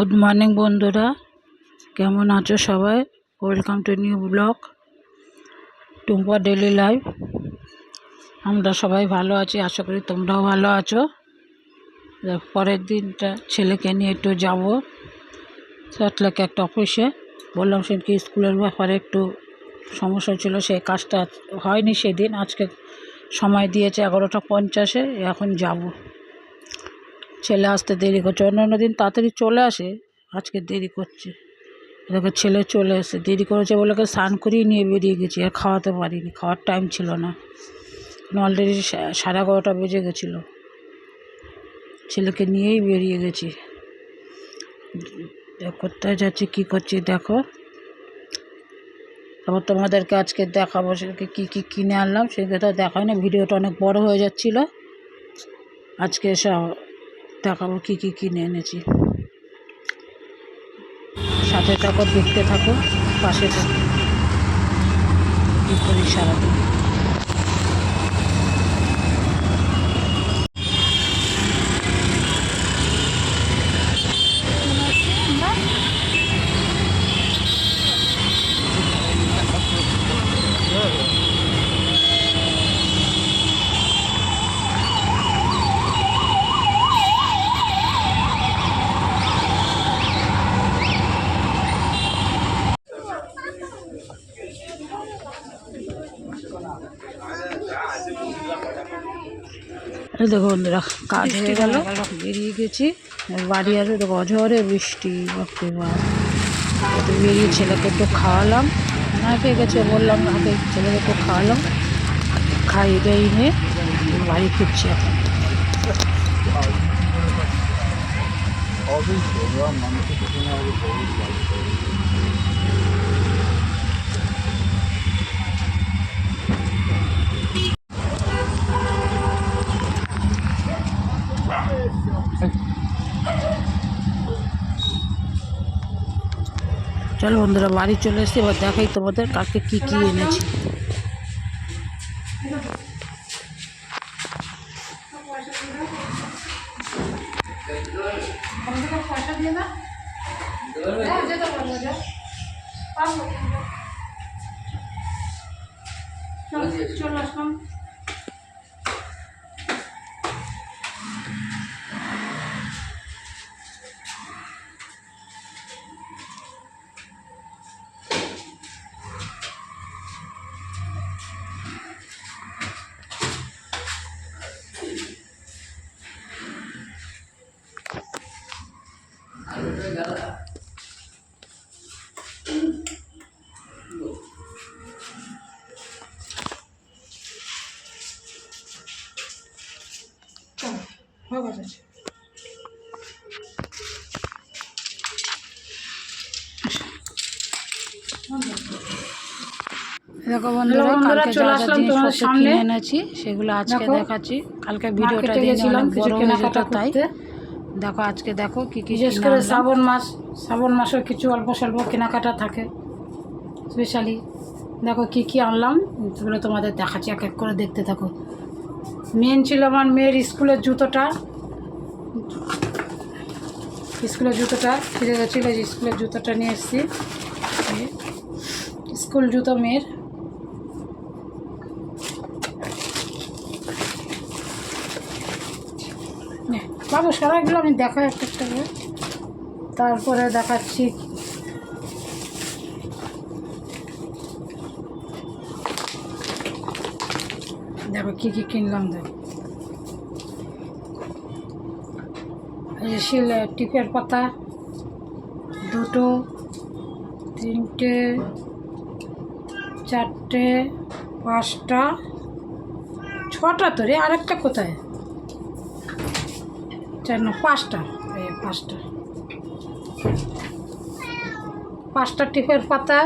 Good morning বন্ধুরা। কেমন আছো সবাই? Welcome to new blog Tumpa daily life আমরা সবাই ভালো আছি, আশা করি তোমরাও ভালো আছো। পরের দিনটা ছেলেকে নিয়ে একটু যাব। সটলেকে একটা অফিসে বললাম সেদিনকে স্কুলের ব্যাপারে একটু সমস্যা ছিল? সেই কাজটা হয়নি সেদিন। আজকে সময় দিয়েছে এগারোটা পঞ্চাশে, এখন যাব। ছেলে আসতে দেরি করছে। অন্য অন্য দিন তাড়াতাড়ি চলে আসে, আজকে দেরি করছে। এদিকে ছেলে চলে এসে দেরি করেছে বলে ওকে স্নান করিয়ে নিয়ে বেরিয়ে গেছি, আর খাওয়াতে পারিনি, খাওয়ার টাইম ছিল না। অলরেডি সাড়ে এগারোটা বেজে গেছিল। ছেলেকে নিয়েই বেরিয়ে গেছি। কোথায় যাচ্ছি, কী করছি, দেখো। তারপর তোমাদেরকে আজকে দেখাবো, সেটাকে কী কী কিনে আনলাম, সেগুলো তো দেখাই না, ভিডিওটা অনেক বড় হয়ে যাচ্ছিল। আজকে সব দেখাবো কী কী কিনে এনেছি। সাথে থাকো দেখতে থাকো পাশে থাকো। কী করি সারাদিন এই দেখো বন্ধুরা কাজ হয়ে গেল। বেরিয়ে গেছি। বাড়ি আসবে দেখো অঝরে বৃষ্টি বাপরে বাপ। বেরিয়ে ছেলেকে একটু খাওয়ালাম। না খেয়ে গেছে বললাম না খেয়ে ছেলেকে একটু খাওয়ালাম। খাইয়ে দাইয়ে নিয়ে বাড়ি ফিরছি এখন। চলো বন্ধুরা বাড়ি চলে এসেছি। এবার দেখাই তোমাদের কাকে কি কি এনেছি। দেখো বন্ধুরা কালকে যা যা জিনিসপত্র কিনে এনেছি সেগুলো আজকে দেখাচ্ছি। কালকে ভিডিওটা মার্কেটে দিয়ে গেছিলাম কিছু বড় কেনাকাটা তাই। দেখো আজকে দেখো কি কি বিশেষ করে শ্রাবণ মাস শ্রাবণ মাসের কিছু অল্প স্বল্প কেনাকাটা থাকে স্পেশালি দেখো কি কি আনলাম সেগুলো তোমাদের দেখাচ্ছি এক এক করে দেখতে থাকো। মেন ছিল আমার মেয়ের স্কুলের জুতোটা। স্কুলের জুতোটা ফিরে গেছিল স্কুলের জুতোটা নিয়ে এসেছি। স্কুল জুতো মেয়ের। বাবু সবাইগুলো আমি দেখাই একটা একটা করে। তারপরে দেখাচ্ছি। দেখো কী কী কিনলাম দেখো। শিল টিপের পাতা, দুটো, তিনটে, চারটে, পাঁচটা, ছটা তো রে, আরেকটা কোথায়? চার না পাঁচটা পাঁচটা। পাঁচটা টিপের পাতা।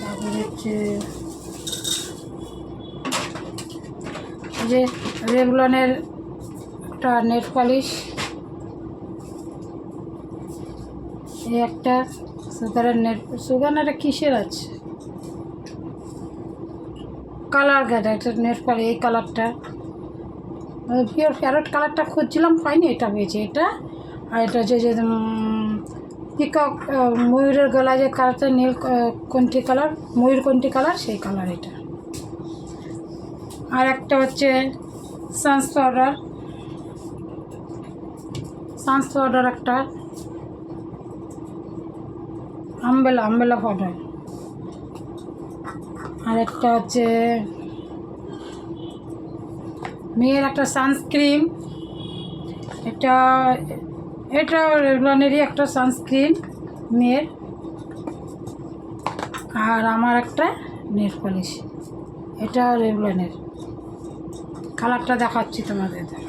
তারপরে হচ্ছে যে রেভলনের একটা নেট পলিশ একটা। সুগারের নেট সুগার এটা কিসের আছে? কালার গেছে একটা নেট পরে এই কালারটা পিওর প্যারট কালারটা খুঁজছিলাম, পাইনি, এটা পেয়েছি, এটা। আর এটা হচ্ছে যে পিকক ময়ূরের গলায় যে কালারটা নীল কোনটি কালার ময়ূর কোনটি কালার সেই কালার এটা। আর একটা হচ্ছে সান্স পাউডার সান্স পাউডার একটা। আম্বেলা আম্বেলা পাউডার আর একটা হচ্ছে মেয়ের একটা সানস্ক্রিন। এটা এটা রেগুলানেরই একটা সানস্ক্রিন মেয়ের। আর আমার একটা নেট পলিশ। এটা রেগুলানের কালারটা দেখাচ্ছি তোমাদের।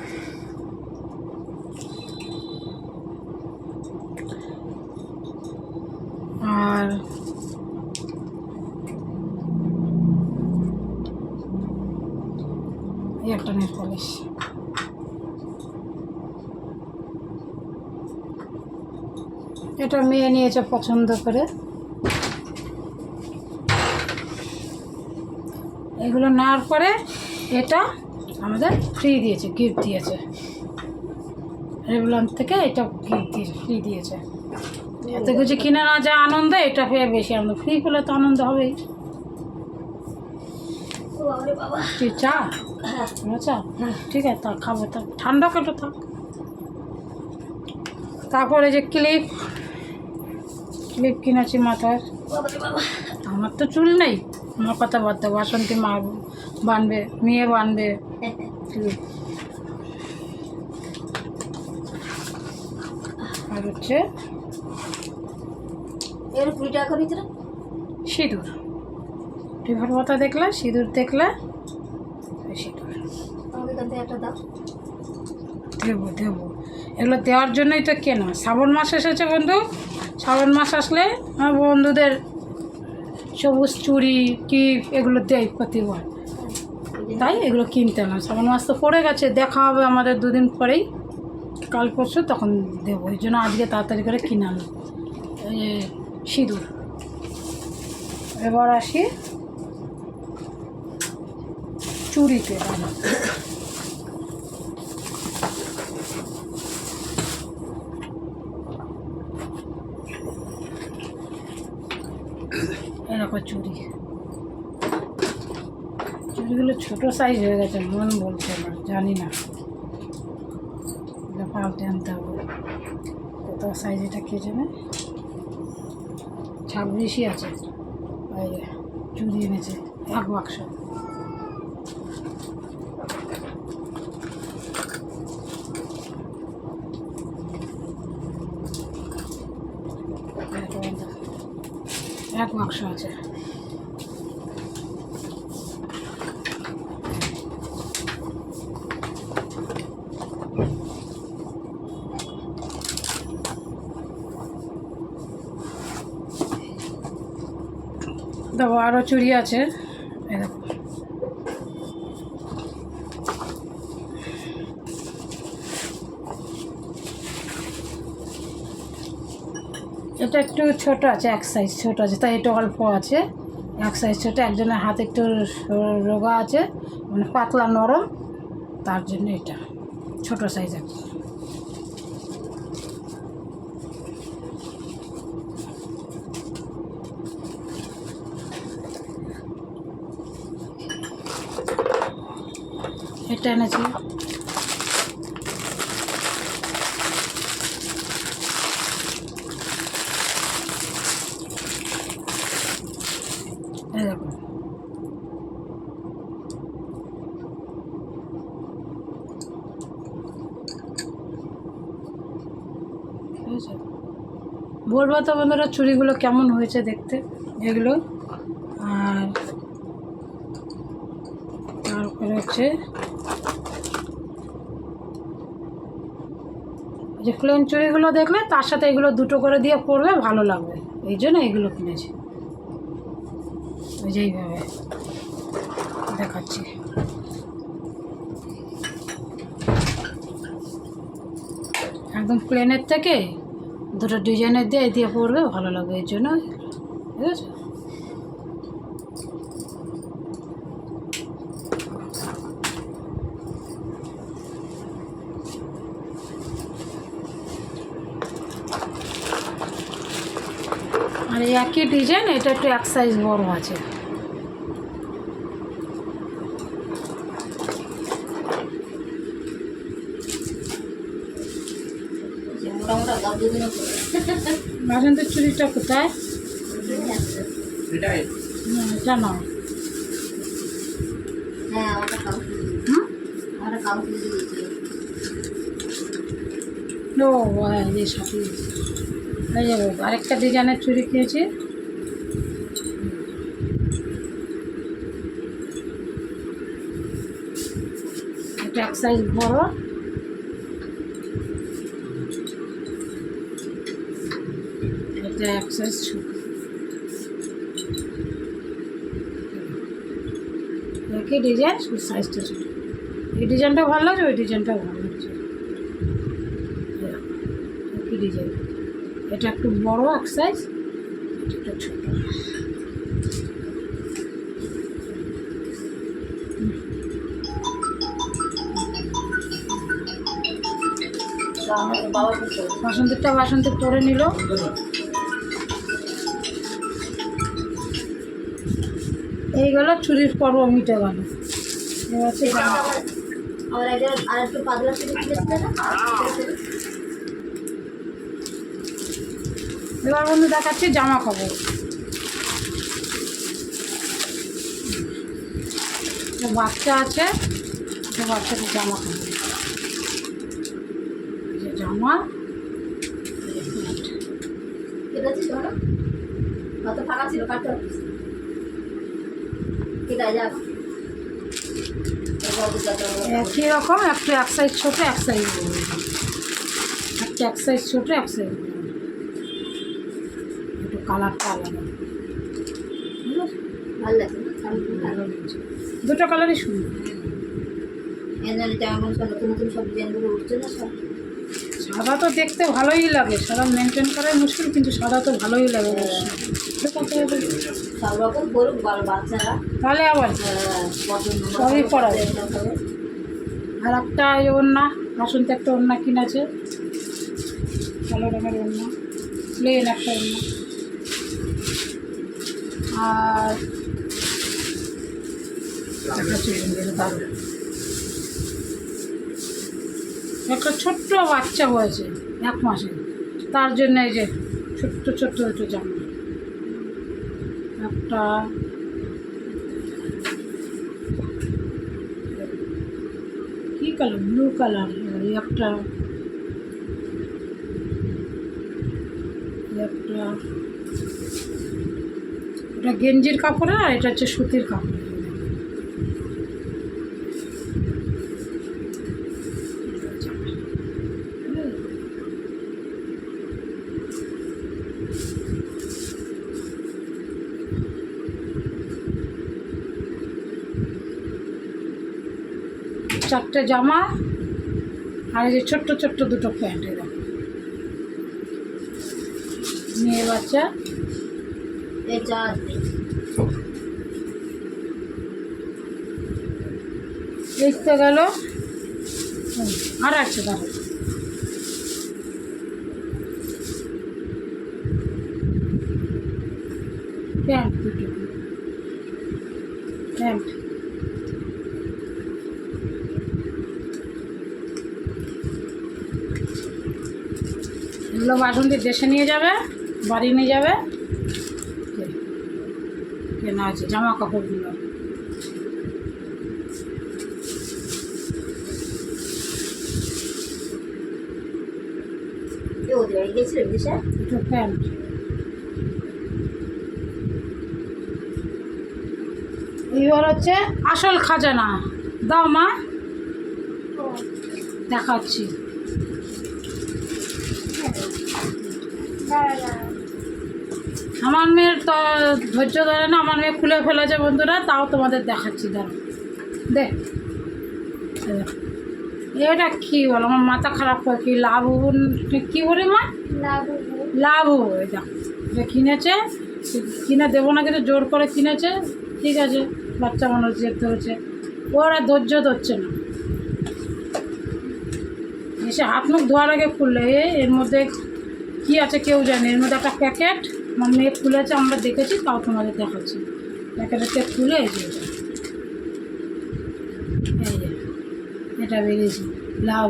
আর একটা নেট পলিশ। এটা মেয়ে নিয়েছে পছন্দ করে। এগুলো নেওয়ার পরে এটা আমাদের ফ্রি দিয়েছে গিফট দিয়েছে। রেগুলার থেকে এটা গিফট দিয়ে ফ্রি দিয়েছে। এত কিছু কিনে না যা আনন্দ এটা পেয়ে বেশি আনন্দ। ফ্রি পেলে তো আনন্দ হবেই। চা? চা? ঠিক আছে তা খাব তা ঠান্ডা কেটে থাক? তারপরে যে ক্লিপ ক্লিপ কিনেছি মাথার আমার তো চুল নেই। আমার কথা বলতে বাসন্তী মা বানবে মেয়ে বানবে। ক্লিপ আর হচ্ছে? এর কুড়ি টাকা করে দিতে সিঁদুর। টিফার পাতা দেখলে সিঁদুর দেখলে সিঁদুর। আমাকে একটা দাও। দেবো দেবো। এগুলো দেওয়ার জন্যই তো কেনা। শ্রাবণ মাস এসেছে বন্ধু। শ্রাবণ মাস আসলে আমার বন্ধুদের সবুজ চুড়ি টিপ এগুলো দেয় প্রতিবার। তাই এগুলো কিনতে না শ্রাবণ মাস তো পড়ে গেছে দেখা হবে আমাদের দুদিন পরেই। কাল পরশু তখন দেবো। ওই জন্য আজকে তাড়াতাড়ি করে কিনে আনলাম। এই যে সিঁদুর। এবার আসি দাদা এরকম চুড়ি। চুড়িগুলো ছোটো সাইজ হয়ে গেছে, মন বলছে না, জানি না। পাল্টে আনতে হবে। কত সাইজ এটা কে জানে? ছাব্বিশই আছে। চুরি এনেছে এক বাক্স। এক বাক্স আছে দেখো আরও চুড়ি আছে। এটা একটু ছোট আছে, এক সাইজ ছোট আছে, তাই এটা অল্প আছে। এক সাইজ ছোট, একজনের হাত একটু রোগা আছে মানে পাতলা নরম, তার জন্য এটা ছোট সাইজ আছে এটা এনেছি বলব তো বন্ধুরা চুড়িগুলো কেমন হয়েছে দেখতে এগুলো। আর তারপরে হচ্ছে যে প্লেন চুড়িগুলো দেখলে তার সাথে এগুলো দুটো করে দিয়ে পরবে ভালো লাগবে। এই জন্য এগুলো কিনেছি। ওই যে এইভাবে দেখাচ্ছি। একদম প্লেনের থেকে দুটো ডিজাইনের দিয়ে দিয়ে পরবে ভালো লাগবে। এই জন্য, ঠিক আছে? একই ডিজাইন এটা একটু এক সাইজ বড় আছে। বাসন্তের চুড়িটা কোথায়? এটা নাও। হ্যাঁ ও হ্যাঁ এই সাথে এই যাব আরেকটা ডিজাইনের চুড়ি কিনেছি। এক সাইজ বড়। এক সাইজ ডিজাইন সাইজটা ডিজাইনটা ভালো লাগছে, ওই ডিজাইনটাও ভালো লাগছে। ডিজাইন এটা একটু বড় এক সাইজ এটা একটু ছোট। বাসন্তীরটা বাসন্তী পরে নিল। এইগুলো চুরির পর্ব মিটে গেল। আর একটু পাতলা এবার বন্ধু দেখাচ্ছে জামা তো বাচ্চা আছে বাচ্চাদের জামা কাপড় জামা। ফাঁকা ছিল কাটতে একই রকম একটা এক সাইজ ছোটো এক সাইজ একটা এক সাইজ ছোটো এক সাইজ কালারটা আলাদা। ভালো ভালো দুটো কালারই সুন্দর। নতুন নতুন সব ডিজাইনগুলো উঠছে না সব? সাদা তো দেখতে ভালোই লাগে সাদা মেনটেন করাই মুশকিল কিন্তু সাদা তো ভালোই লাগে তো সব রকম করুক বাচ্চারা। তাহলে আবার পছন্দ সবই পড়া আর একটা ওড়না বাসন্তী একটা ওড়না কিনেছে। কালো রঙের ওড়না প্লেন একটা ওড়না। আর একটা ছোট্ট বাচ্চা হয়েছে এক মাসে। তার জন্য এই যে ছোট্ট ছোট্ট দুটো জামা। একটা কি কালার? Blue colour. একটা একটা এটা গেঞ্জির কাপড় আর এটা হচ্ছে সুতির কাপড়। চারটে জামা আর এই যে ছোট্ট ছোট্ট দুটো প্যান্ট এরকম। মেয়ে বাচ্চা? এই এই গেল। আর আছে দাঁড়ো প্যান্ট দুটো। প্যান্ট। এগুলো বাসন্তী দেশে নিয়ে যাবে, বাড়ি নিয়ে যাবে। কেনা আছে জামা কাপড়গুলো এ ওদের বাড়ি গেছিল প্যান্ট। এইবার হচ্ছে আসল খাজানা। দাও মা। দেখাচ্ছি। আমার মেয়ের তো ধৈর্য ধরে না, আমার মেয়ে খুলে ফেলেছে বন্ধুরা, তাও তোমাদের দেখাচ্ছি দাঁড়া দেখো। এটা কি বলো? আমার মাথা খারাপ করে কি লাভ কি বলি মা? লাভ এটা এটা কিনেছে কিনে দেবো না কিন্তু জোর করে কিনেছে। ঠিক আছে বাচ্চা মানুষ জেদ ধরেছে ওরা ধৈর্য ধরছে না। এসে হাত মুখ ধোয়ার আগে খুললে এর মধ্যে কি আছে কেউ জানে? এর মধ্যে একটা প্যাকেট আমার মেয়ে খুলেছে আমরা দেখেছি তাও তোমাদের দেখাচ্ছি। প্যাকেটে খুলে এই যে এটা। এই যে এটা বেরিয়েছে লাউ।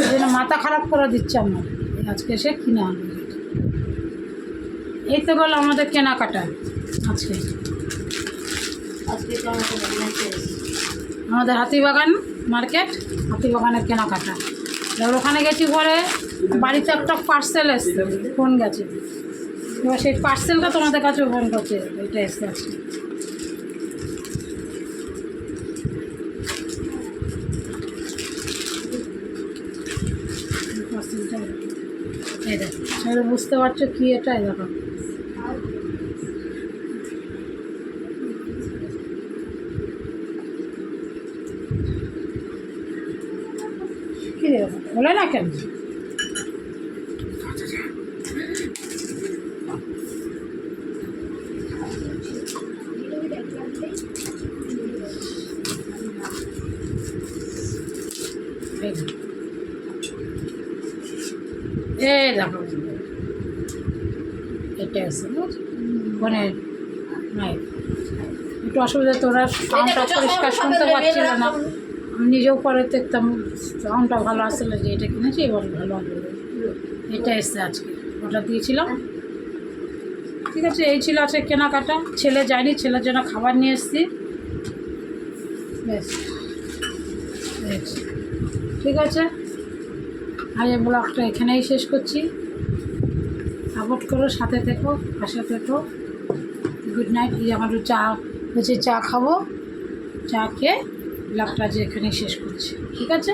এই জন্য মাথা খারাপ করে দিচ্ছে আমার। আজকে এসে কিনে আনবে এই তো গেল আমাদের কেনাকাটা আজকে। আমাদের হাতিবাগান মার্কেট হাতিবাগানের কেনাকাটা। এবার ওখানে গেছি পরে বাড়িতে একটা পার্সেল এসছে ফোন গেছে। এবার সেই পার্সেলটা তোমাদের কাছে ফোন করছে এটা এসছে আজকে এই পার্সেলটা এই দেখো তাহলে বুঝতে পারছ কি এটা দেখো কি খোলা না কেন এই দেখো। এই দেখো এটা আছে মানে নাই একটু অসুবিধা তোরা সাউন্ডটা পরিষ্কার শুনতে পাচ্ছিল না। আমি নিজেও পরে দেখতাম সাউন্ডটা ভালো আসলে যে এটা কিনেছি এবার ভালো এটা এসছে আজকে ওটা দিয়েছিলাম। ঠিক আছে এই ছিল আছে কেনাকাটা। ছেলে যায়নি ছেলের জন্য খাবার নিয়ে এসছি। ঠিক আছে আজ এই ব্লগটা এখানেই শেষ করছি। সাপোর্ট করো সাথে থেকো পাশে থেকো। গুড নাইট এই আমার চা। হচ্ছে চা খাব চা খেয়ে ব্লগটা যে এখানেই শেষ করছি। ঠিক আছে?